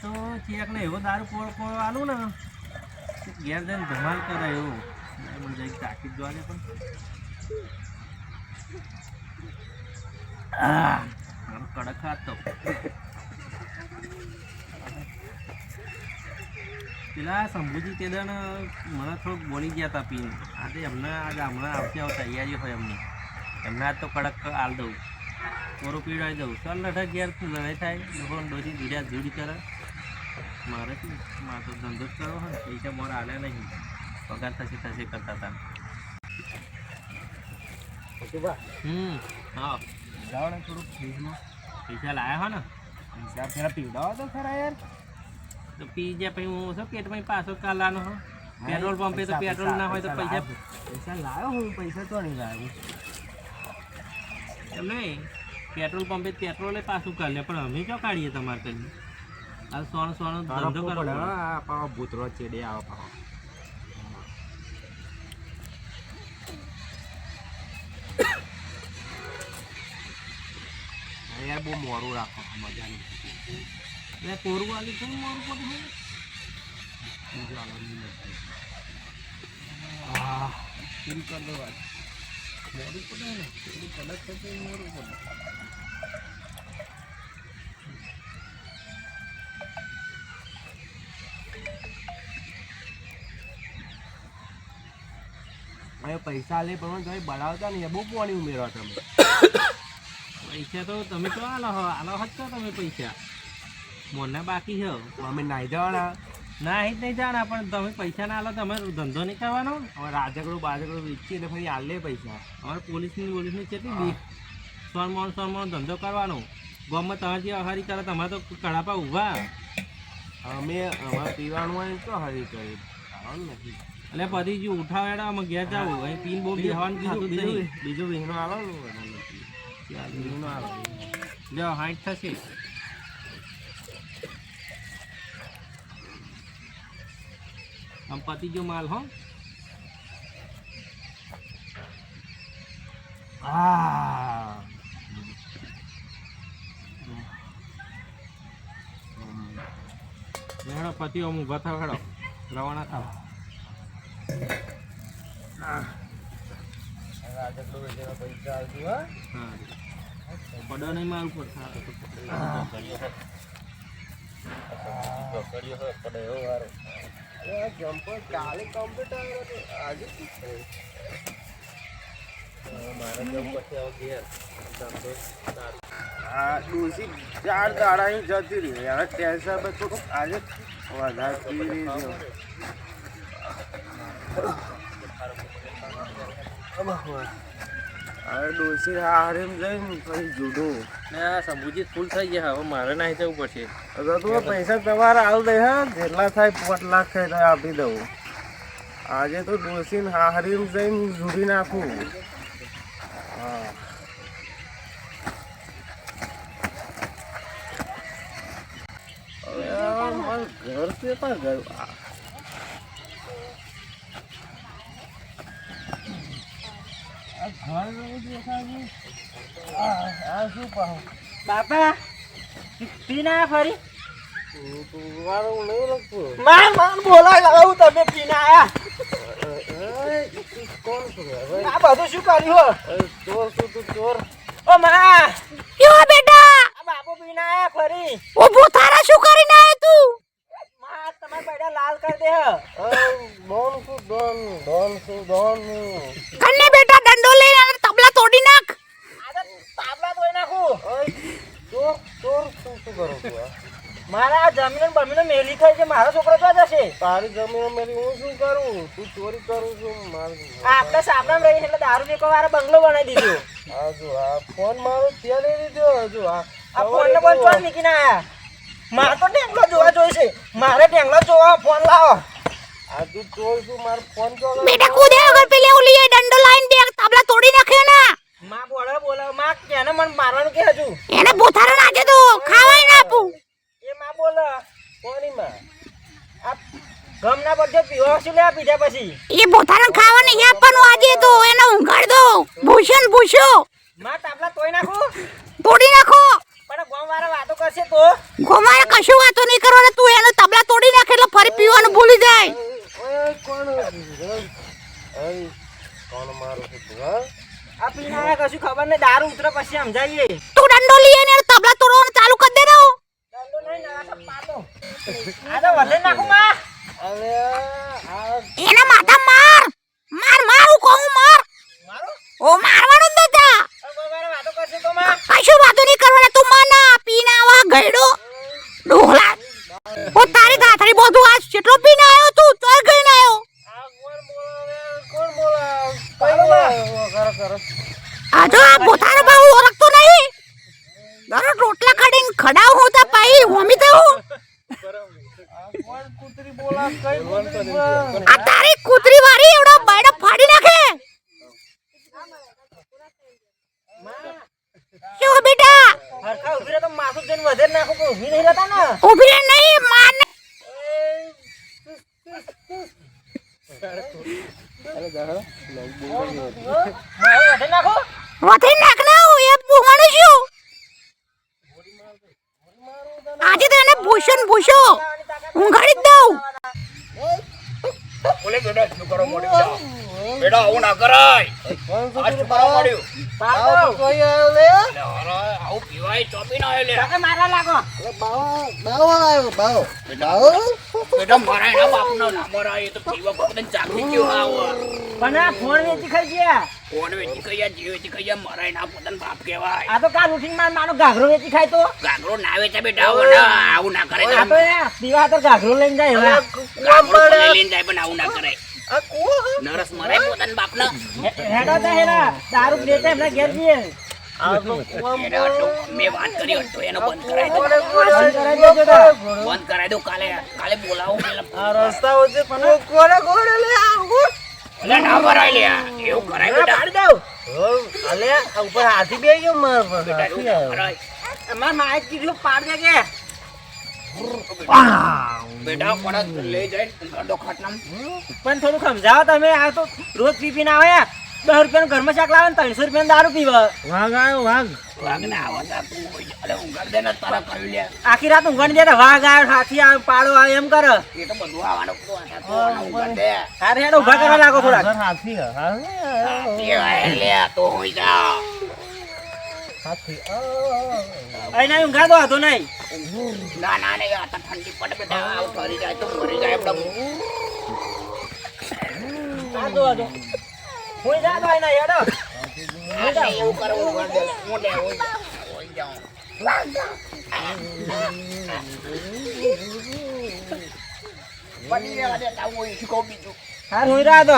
તો ચેક ને એવો દારૂ પોળ પોળ આલું ને. ઘેર જઈને ધમાલ કરે એવું મને જઈ પણ. પેલા શંભુજી તે દાડે મને થોડુંક બોલી ગયા હતા પીને. આજે એમને, આજે હમણાં આવતી આવ, તૈયારી હોય એમની. એમને આજ તો કડક આલ દઉં. કોરું પીવડાવી જવું ચાલ લઢા ઘેર લડાઈ થાય. લોકો ડોસી ધીર્યા ધૂળ કરે. મારે શું? મારે તો ધંધો જ કરવો હોય પૈસા મોર આલ્યા નહીં. પગાર થશે થશે કરતા હતા. હમ હા. જાઓ ને થોડુંક ફ્રીજમાં. પૈસા લાયા હો ને? પૈસા પેલા પીવડાવો તો ખરા યાર. તો પી જ્યાં પછી હું શું પેટમાં પાછો કાલાનો હો. પેટ્રોલ પંપે તો પેટ્રોલ ના હોય તો પૈસા પૈસા લાવ્યો હું પૈસા તો નહીં લાવ્યો એમ નહીં પેટ્રોલ પંપે પેટ્રોલે પાછું કાઢ લે. પણ અમે ક્યાં કાઢીએ તમારે કઈ આ સોનો સોનો ધંધો કરો. આ પાવો ભૂતરો ચેડે આવો પાવા. યાર બહુ મોડું રાખો મજા નહીં એટલે કોરું વાલી કેમ મારું પડે બીજું આનંદ નથી હા ફીલ કર દો વાત મોરું પડે ને થોડું કડક થશે મોડું પડે પૈસા લે, પણ તમે બળાવતા નહીં. બહુ પાણી ઉમેરો તમે. પૈસા તો તમે તો આલો હો, આલો હજ તમે પૈસા. મોના બાકી છે. અમે નાઈ જવાના. ના જ નહીં જાણા પણ તમે પૈસા ના આલો તમે ધંધો નહીં કરવાનો. હવે રાજકડું બાજકડું વેચીએ એટલે ફરી આલે પૈસા. અમારે પોલીસની પોલીસની કેટલી બીક સોનમોન સોનમોન ધંધો કરવાનો. ગામમાં તમારે જે અહારી કરે તમારે તો કડાપા ઊભા. અમે અમારે પીવાનું હોય તો હરી કરી. નથી. એટલે પછી જો ઉઠાવેડા અમે ઘેર જાવ. અહીં પીન બહુ બેહવાનું કીધું બીજું બીજું વિહનો આલો ને? લ્યો હાઈટ થશે. આમ પતી ગયો માલ હો આ હેડો પતિ આમ ઊભા થાવ હેડો રવાના થાવ હા હા પડો નહીં મારું પર એ જમ્પર કાલે કમ્પ્યુટર આજે શું થયું મારે જમ્પર છે હવે ઘેર. ધંધો આ ડોસી ચાર દાડાની જતી રહી. હવે ટેન્શન પર આજે વધારે પી રહી છે. હવે ડોસી હારેમ જઈને પછી જુદું ને આ ફૂલ થઈ ગયા. હવે મારે ના જવું પડશે. અગર તું પૈસા તમારે આલ દે હા જેટલા થાય પાંચ લાખ થાય આપી દઉં. આજે તો ડોસીને હારીમ જઈને જુડી નાખું. હા. હવે ઘર છે પણ ઘર. શું બાપા પીના ફરી. મારું નહીં લખતું માર માર બોલાય લાવું તમે પીના આયા. કોણ છું હવે આ બધું શું કર્યું હો? ચોર તું ચોર ઓ મા. યો બેટા! આ બાપુ પીના આયા ફરી. ઊભો થારા શું તું? માં તમાર બેટા લાલ કરી દે હ. ડોન છું ડોન ડોન છું ડોન? કન્ને બેટા દંડો લઈને આને તબલા તોડી નાખ આ તો તાબલા ધોઈ નાખું ચોર ચોર શું કરું છું મારા આ જમીન બમીનો મેલી થઈ છે મારો છોકરો તો જશે? તારી જમીન મેરી હું શું કરું? તું ચોરી કરું છું મારું આ આપણે સાપડામાં રહીને એટલે દારૂ વેચવા વાળા બંગલો બનાવી દીધો. હા જો આ ફોન મારો ત્યાં લઈ દીધો હજુ આ ફોન ને પણ ચોર આયા? મારે તો ટેંગલો જોવા જોઈશે. મારે ટેંગલો જોવા ફોન લાવો. આ તું ચોર છું મારો ફોન તો બેટા કૂદે અગર પેલે ઓલી એ દંડો લાઈન દે તાબલા તોડી નાખે ને. માં બોલે બોલે માં કેને મને મારવાનું કે હજુ? એને બોથારા નાખે તો ખાવાય ના આપું. એ માં બોલે કોની માં આ ગમના પર જો પીવો શું લે પીધા પછી? એ બોથારા ખાવા નહીં આપવાનું આજે તો એને ઊંઘાડ દો. ભૂષણ ભૂષો માં તાપલા તોય નાખું. તોડી નાખો. પણ ગોમ કરશે તો? ગોમારે કશું વાતો નહીં કરવાની તું એનો તબલા તોડી નાખે એટલે ફરી પીવાનું ભૂલી જાય. કોણ કોણ મારું છે પીને આયા કશું ખબર નહીં દારૂ ઉતરે પછી સમજાઈએ તું દંડો લઈ આવીને તબલા તોડવાનું ચાલુ કરી દે ને નહીં નવા પાતો આ તો વધે નાખું માં અરે એના માથા માર માર માર હું કહું માર મારો ઓ મારવાનું જ નતા આ કોઈ મારે વાતો કરશે તો માં કશું વાતો નહીં કરવાની તું માના પીને આવા ગયડો ડોહલા ઓ તારી ગાથડી બધું આજ કેટલો પીને આવ્યો તું તોય ગઈને આવ્યો આ કોણ બોલાવે કોણ બોલાવે કરો કરો આ જો આ પોતાનો બહુ ઓળખતો નહીં દરરોજ રોટલા ખાડીને ખડાવ હું તો પાઈ હોમી તો હું આ કોણ કૂતરી બોલા કઈ કૂતરી બોલા આ તારી કૂતરી વાળી એવડો બૈડો ફાડી નાખે શું બેટા હરખા ઊભી રહે તો માથું જઈને વધે નાખું કે ઊભી નહીં રહેતા ને ઊભી રહે નહીં મારને મારે વધે નાખો વધી નાખ ને એ પૂવાનું છું આજે તો એને ભૂસો ને ભૂસો ઊંઘાડી દઉં. બોલે બેટા શું કરો મોડ્યું બેટા આવું ના કરાય. આ શું કરવા મળ્યું પાડો કોઈ આવ્યો લે? અરે આવું પીવાય ચોપી ના લે. કાકા મારા લાગો. બાવો આવ્યો બાવો. બાવો? બેટા મારા એના બાપનો ના મરાય એ તો પીવા પોતાને ચાખી ગયો આવો. પણ આ ફોન વેચી ખાઈ ગયા. કોણ વેચી કયા જે વેચી કયા મારા એના પોતાના બાપ કહેવાય. આ તો કાલ ઉઠીને માર માનો ઘાઘરો વેચી ખાય તો. ગાગરો ના વેચે બેટા આવું ના આવું ના કરે આ તો દીવા તો ઘાઘરો લઈને જાય હવે. ગાગરો લઈને જાય પણ આવું ના કરે. નરસ મરાય પોતાના બાપના. હે- હેડો તો દારૂ પીતે એમને ઘેર જઈએ. આ તો કોણ એને અડ્ડો મેં વાત કરી અડ્ડો એનો બંધ કરાવી દો. બંધ કરાવી દો કાલે કાલે બોલાવો રસ્તા વચ્ચે લે કોણ એટલે ના ભરાય લે એવું કરાય બેટા. પાડી દઉં. અલે ઉપર હાથી બે ગયો માર પર. બેટા એવું હાથી ના આવ્યો કીધું પાડ દે કે બેટા પણ લઈ જાય પણ થોડું સમજાવો તમે આ તો રોજ પી પીને આવે યાર. દસ રૂપિયાનું ઘરમાં શાક લાવે ને ત્રણસો રૂપિયા દારૂ પીવે. વાઘ આવ્યો વાઘ. દે ને તારા આખી રાત ઊંઘવાની દેતા વાઘ આવ્યો હાથી આવ્યો પાડો આવ્યો એમ કરે. એ તો બધું આવવાનું હારે હેડો ઊભા કરવા લાગો થોડા હાથી હાથી એ વાય લે તો હોય જા હાથી અહીં ઊંઘા દો હતો નહીં. ના ના નહીં આ તો ઠંડી પડે બેટા આવું ઠરી જાય તો મરી જાય આપણે આ દો આ દો હું જા દો અહીં હેડો. એવું કરવું ઊંઘાડ દે હોય જાઉં પડી રહેવા તાવું હોય બીજું હાર હું રહ્યા દો